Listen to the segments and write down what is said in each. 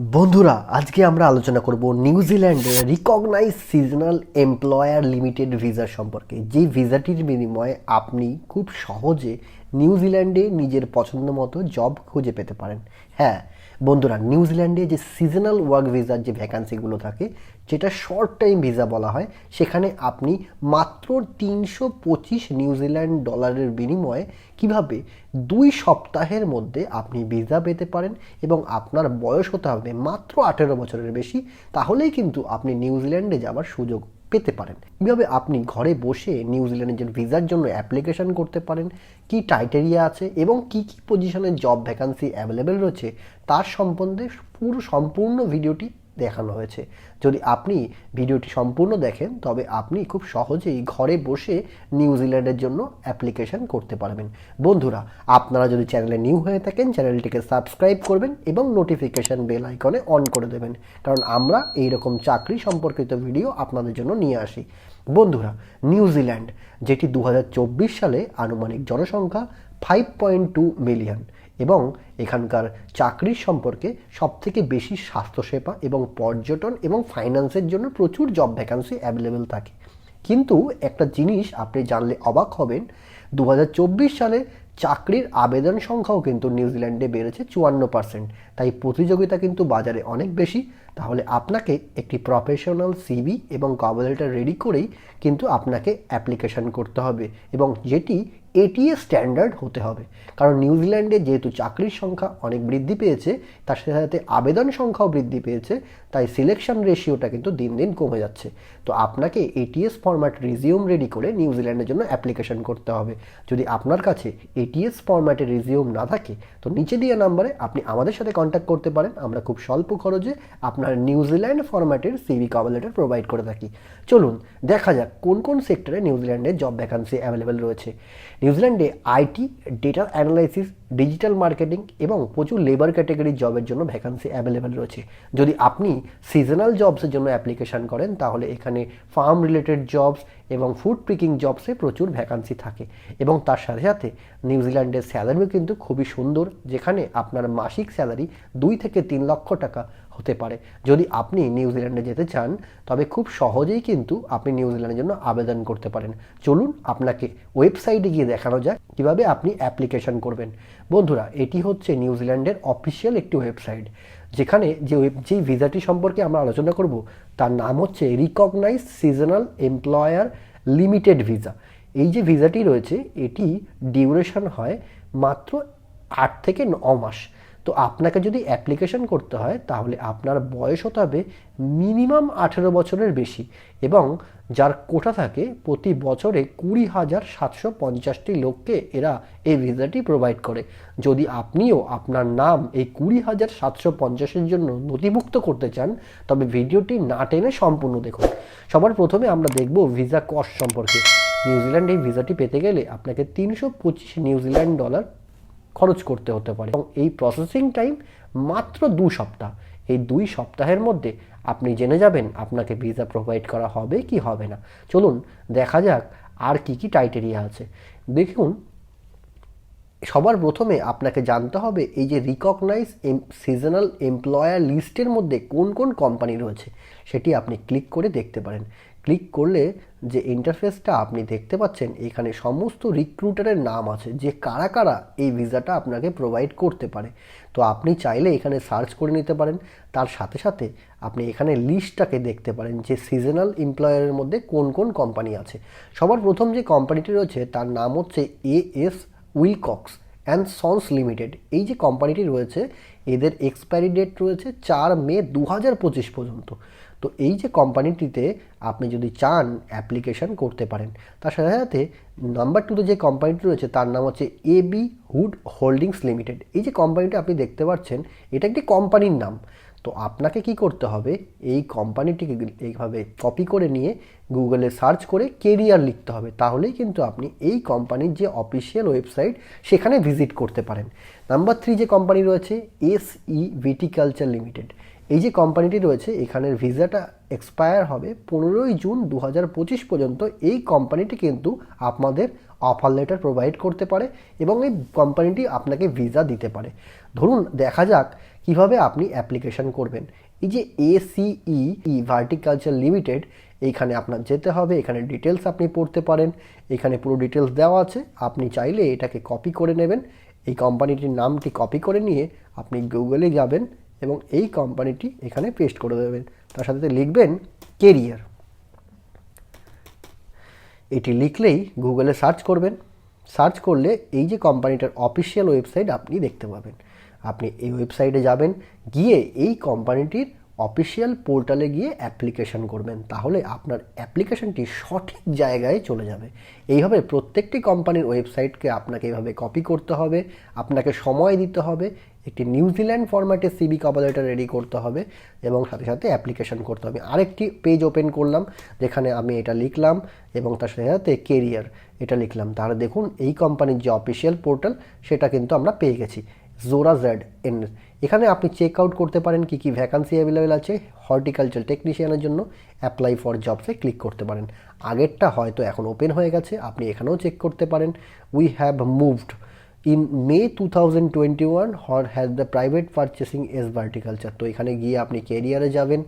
বন্ধুরা, আজকে আমরা আলোচনা করব নিউজিল্যান্ডের recognise seasonal employer limited visa সম্পর্কে। যে ভিসাটির বিনিময়ে আপনি খুব সহজে নিউজিল্যান্ডে নিজের পছন্দ মতো জব খুঁজে পেতে পারেন। হ্যাঁ বন্ধুরা নিউজিল্যান্ডে যে সিজনাল ওয়ার্ক ভিসার যে ভ্যাকান্সিগুলো থাকে, যেটা শর্ট টাইম ভিসা বলা হয়, সেখানে আপনি মাত্র তিনশো পঁচিশ নিউজিল্যান্ড ডলারের বিনিময়ে কীভাবে দুই সপ্তাহের মধ্যে আপনি ভিসা পেতে পারেন এবং আপনার বয়স হতে হবে মাত্র আঠেরো বছরের বেশি, তাহলেই কিন্তু আপনি নিউজিল্যান্ডে যাওয়ার সুযোগ পেতে পারেন। কীভাবে আপনি ঘরে বসে নিউজিল্যান্ডের ভিসার জন্য অ্যাপ্লিকেশন করতে পারেন, কি টাইটেরিয়া আছে এবং কি কি পজিশনের জব ভ্যাকান্সি অ্যাভেলেবেল রয়েছে, তার সম্বন্ধে পুরো সম্পূর্ণ ভিডিওটি দেখানো হয়েছে। যদি আপনি ভিডিওটি সম্পূর্ণ দেখেন, তবে আপনি খুব সহজেই ঘরে বসে নিউজিল্যান্ডের জন্য অ্যাপ্লিকেশন করতে পারবেন। বন্ধুরা, আপনারা যদি চ্যানেলে নিউ হয়ে থাকেন, চ্যানেলটিকে সাবস্ক্রাইব করবেন এবং নোটিফিকেশন বেল আইকনে অন করে দেবেন। কারণ আমরা এই রকম চাকরি সম্পর্কিত ভিডিও আপনাদের জন্য নিয়ে আসি। বন্ধুরা নিউজিল্যান্ড যেটি দু হাজার চব্বিশ সালে আনুমানিক জনসংখ্যা ফাইভ পয়েন্ট টু মিলিয়ন এবং এখানকার চাকরির সম্পর্কে সবথেকে বেশি স্বাস্থ্যসেবা এবং পর্যটন এবং ফাইন্যান্সের জন্য প্রচুর জব ভ্যাকান্সি অ্যাভেলেবেল থাকে। কিন্তু একটা জিনিস আপনি জানলে অবাক হবেন দু হাজার চব্বিশ সালে চাকরির আবেদন সংখ্যাও কিন্তু নিউজিল্যান্ডে বেড়েছে চুয়ান্ন পার্সেন্ট তাই প্রতিযোগিতা কিন্তু বাজারে অনেক বেশি। তাহলে আপনাকে একটি প্রফেশনাল সিভি এবং কভার রেডি করেই কিন্তু আপনাকে অ্যাপ্লিকেশন করতে হবে এবং যেটি এটিএ স্ট্যান্ডার্ড হতে হবে। কারণ নিউজিল্যান্ডে যেহেতু চাকরির সংখ্যা অনেক বৃদ্ধি পেয়েছে, তার সাথে সাথে আবেদন সংখ্যাও বৃদ্ধি পেয়েছে, তাই সিলেকশন রেশিওটা কিন্তু দিন দিন কমে যাচ্ছে। তো আপনাকে এটিএস ফরম্যাট রিজিউম রেডি করে নিউজিল্যান্ডের জন্য অ্যাপ্লিকেশন করতে হবে। যদি আপনার কাছে এটিএস ফরম্যাটের রিজিউম না থাকে, তো নিচে দেওয়া নাম্বারে আপনি আমাদের সাথে কন্ট্যাক্ট করতে পারেন। আমরা খুব স্বল্প খরচে আপনার নিউজিল্যান্ড ফরম্যাটের সিভি কভার প্রোভাইড করে থাকি। চলুন, দেখা যাক কোন কোন সেক্টরে নিউজিল্যান্ডের জব ভ্যাকান্সি অ্যাভেলেবেল রয়েছে। নিউজিল্যান্ডে IT data analysis digital marketing এবং প্রচুর লেবার ক্যাটাগরির জবের জন্য ভ্যাকান্সি অ্যাভেলেবেল রয়েছে। যদি আপনি সিজনাল জবসের জন্য অ্যাপ্লিকেশন করেন, তাহলে এখানে ফার্ম রিলেটেড জবস এবং ফুড পিকিং জবসে প্রচুর ভ্যাকান্সি থাকে। এবং তার সাথে সাথে নিউজিল্যান্ডের স্যালারিও কিন্তু খুবই সুন্দর, যেখানে আপনার মাসিক স্যালারি দুই থেকে তিন লক্ষ টাকা হতে পারে। যদি আপনি নিউজিল্যান্ডে যেতে চান, তবে খুব সহজেই কিন্তু আপনি নিউজিল্যান্ডের জন্য আবেদন করতে পারেন। চলুন আপনাকে ওয়েবসাইটে গিয়ে দেখানো যাক কীভাবে আপনি অ্যাপ্লিকেশন করবেন। বন্ধুরা, এটি হচ্ছে নিউজিল্যান্ডের অফিসিয়াল একটি ওয়েবসাইট, যেখানে যে ওয়েব যেই ভিসাটি সম্পর্কে আমরা আলোচনা করব, তার নাম হচ্ছে recognise seasonal employer limited visa এই যে ভিসাটি রয়েছে, এটি ডিউরেশন হয় মাত্র আট থেকে ন মাস। তো আপনাকে যদি অ্যাপ্লিকেশন করতে হয়, তাহলে আপনার বয়স হতে হবে মিনিমাম আঠেরো বছরের বেশি এবং যার কোটা থাকে প্রতি বছরে কুড়ি হাজার সাতশো পঞ্চাশটি লোককে এরা এই ভিসাটি প্রোভাইড করে। যদি আপনিও আপনার নাম এই কুড়ি হাজার সাতশো পঞ্চাশের জন্য নথিভুক্ত করতে চান, তবে ভিডিওটি না টেনে সম্পূর্ণ দেখুন। সবার প্রথমে আমরা দেখব ভিসা কস্ট সম্পর্কে। নিউজিল্যান্ড এই ভিসাটি পেতে গেলে আপনাকে তিনশো পঁচিশ নিউজিল্যান্ড ডলার খরচ করতে হতে পারে। এবং এই প্রসেসিং টাইম মাত্র দু সপ্তাহ। এই দুই সপ্তাহের মধ্যে আপনি জেনে যাবেন আপনাকে ভিসা প্রোভাইড করা হবে কি হবে না। চলুন দেখা যাক আর কি কি টাইটেরিয়া আছে। দেখুন, সবার প্রথমে আপনাকে জানতে হবে এই যে রিকগনাইজ সিজনাল এমপ্লয়ার লিস্টের মধ্যে কোন কোন কোম্পানি রয়েছে। সেটি আপনি ক্লিক করে দেখতে পারেন। ক্লিক করলে যে ইন্টারফেসটা আপনি দেখতে পাচ্ছেন, এখানে সমস্ত রিক্রুটারের নাম আছে যে কারা কারা এই ভিসাটা আপনাকে প্রোভাইড করতে পারে। তো আপনি চাইলে এখানে সার্চ করে নিতে পারেন। তার সাথে সাথে আপনি এখানে লিস্টটাকে দেখতে পারেন যে সিজনাল এমপ্লয়ারের মধ্যে কোন কোন কোম্পানি আছে। সবার প্রথম যে কোম্পানিটি রয়েছে, তার নাম হচ্ছে A S Wilcox and sons limited এই যে কোম্পানিটি রয়েছে এদের এক্সপায়ারি ডেট রয়েছে চার মে দু হাজার পঁচিশ পর্যন্ত। তো এই যে কোম্পানিটিতে আপনি যদি চান অ্যাপ্লিকেশান করতে পারেন, তার সাথে সাথে নাম্বার টুতে যে কোম্পানিটি রয়েছে, তার নাম হচ্ছে A B Hood holdings limited এই যে কোম্পানিটা আপনি দেখতে পাচ্ছেন, এটা একটি কোম্পানির নাম। তো আপনাকে কি করতে হবে? এই কোম্পানিটিকে এইভাবে কপি করে নিয়ে গুগলে সার্চ করে কেরিয়ার লিখতে হবে। তাহলেই কিন্তু আপনি এই কোম্পানির যে অফিসিয়াল ওয়েবসাইট সেখানে ভিজিট করতে পারেন। নাম্বার থ্রি যে কোম্পানি রয়েছে এস ই ভিটিকালচার লিমিটেড এই যে কোম্পানিটি রয়েছে, এখানের ভিসাটা এক্সপায়ার হবে পনেরোই জুন দু হাজার পঁচিশ পর্যন্ত। এই কোম্পানিটি কিন্তু আপনাদের অফার লেটার প্রোভাইড করতে পারে এবং এই কোম্পানিটি আপনাকে ভিসা দিতে পারে। ধরুন, দেখা যাক কীভাবে আপনি অ্যাপ্লিকেশন করবেন। এই যে এসিই ই ভার্টিকালচার লিমিটেড এইখানে আপনার যেতে হবে, এখানে ডিটেলস আপনি পড়তে পারেন, এখানে পুরো ডিটেলস দেওয়া আছে। আপনি চাইলে এটাকে কপি করে নেবেন। এই কোম্পানিটির নামটি কপি করে নিয়ে আপনি গুগলে যাবেন এবং এই কোম্পানিটি এখানে পেস্ট করে দেবেন। তার সাথে লিখবেন কেরিয়ার এটি লিখলেই গুগলে সার্চ করবেন। সার্চ করলে এই যে কোম্পানিটার অফিসিয়াল ওয়েবসাইট আপনি দেখতে পাবেন। আপনি এই ওয়েবসাইটে যাবেন, গিয়ে এই কোম্পানিটির অফিসিয়াল পোর্টালে গিয়ে অ্যাপ্লিকেশন করবেন। তাহলে আপনার অ্যাপ্লিকেশনটি সঠিক জায়গায় চলে যাবে। এইভাবে প্রত্যেকটি কোম্পানির ওয়েবসাইটকে আপনাকে এইভাবে কপি করতে হবে, আপনাকে সময় দিতে হবে একটি নিউজিল্যান্ড ফরম্যাটে সিবি কভার লেটার রেডি করতে হবে এবং সাথে সাথে অ্যাপ্লিকেশন করতে হবে। আরেকটি পেজ ওপেন করলাম, যেখানে আমি এটা লিখলাম এবং তার সাথে সাথে কেরিয়ার এটা লিখলাম। তাহলে দেখুন, এই কোম্পানির যে অফিসিয়াল পোর্টাল সেটা কিন্তু আমরা পেয়ে গেছি। জোরা জেড এন এখানে আপনি চেক আউট করতে পারেন কী কী ভ্যাকান্সি অ্যাভেলেবেল আছে। হর্টিকালচার টেকনিশিয়ানের জন্য অ্যাপ্লাই ফর জবসে ক্লিক করতে পারেন। আগেরটা হয়তো এখন ওপেন হয়ে গেছে, আপনি এখানেও চেক করতে পারেন। We have moved in May two thousand twenty one her has the private purchasing S viticulture তো এখানে গিয়ে আপনি কেরিয়ারে যাবেন।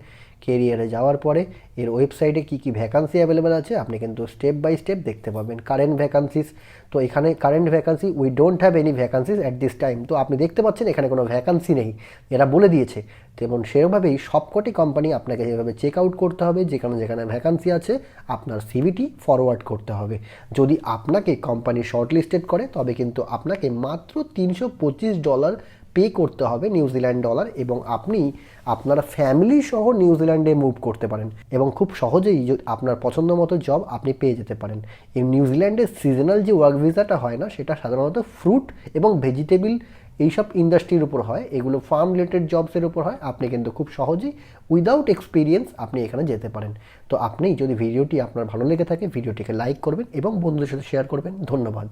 কেরিয়ারে যাওয়ার পরে এর ওয়েবসাইটে কী কী ভ্যাকান্সি অ্যাভেলেবেল আছে, আপনি কিন্তু স্টেপ বাই স্টেপ দেখতে পাবেন। কারেন্ট ভ্যাকান্সিস তো এখানে current vacancy we don't have any vacancies at this time তো আপনি দেখতে পাচ্ছেন এখানে কোনো ভ্যাকান্সি নেই। এরা বলে দিয়েছে। তেমন সেভাবেই সবকটি কোম্পানি আপনাকে যেভাবে চেক আউট করতে হবে, যেখানে যেখানে ভ্যাকান্সি আছে, আপনার সিভিটি ফরওয়ার্ড করতে হবে। যদি আপনাকে কোম্পানি শর্ট লিস্টেড করে, তবে কিন্তু আপনাকে মাত্র তিনশো পঁচিশ ডলার পে করতে হবে নিউজিল্যান্ড ডলার এবং আপনি আপনার ফ্যামিলি সহ নিউজিল্যান্ডে মুভ করতে পারেন এবং খুব সহজেই আপনার পছন্দ মতো জব আপনি পেয়ে যেতে পারেন। এই নিউজিল্যান্ডের সিজনাল যে ওয়ার্ক ভিসাটা হয় না, সেটা সাধারণত ফ্রুট এবং ভেজিটেবল এইসব ইন্ডাস্ট্রির উপর হয়। এগুলো ফার্ম রিলেটেড জবসের উপর হয়। আপনি কিন্তু খুব সহজেই উইদাউট এক্সপিরিয়েন্স আপনি এখানে যেতে পারেন। তো আপনি যদি ভিডিওটি আপনার ভালো লেগে থাকে ভিডিওটিকে লাইক করবেন এবং বন্ধুদের সাথে শেয়ার করবেন। ধন্যবাদ।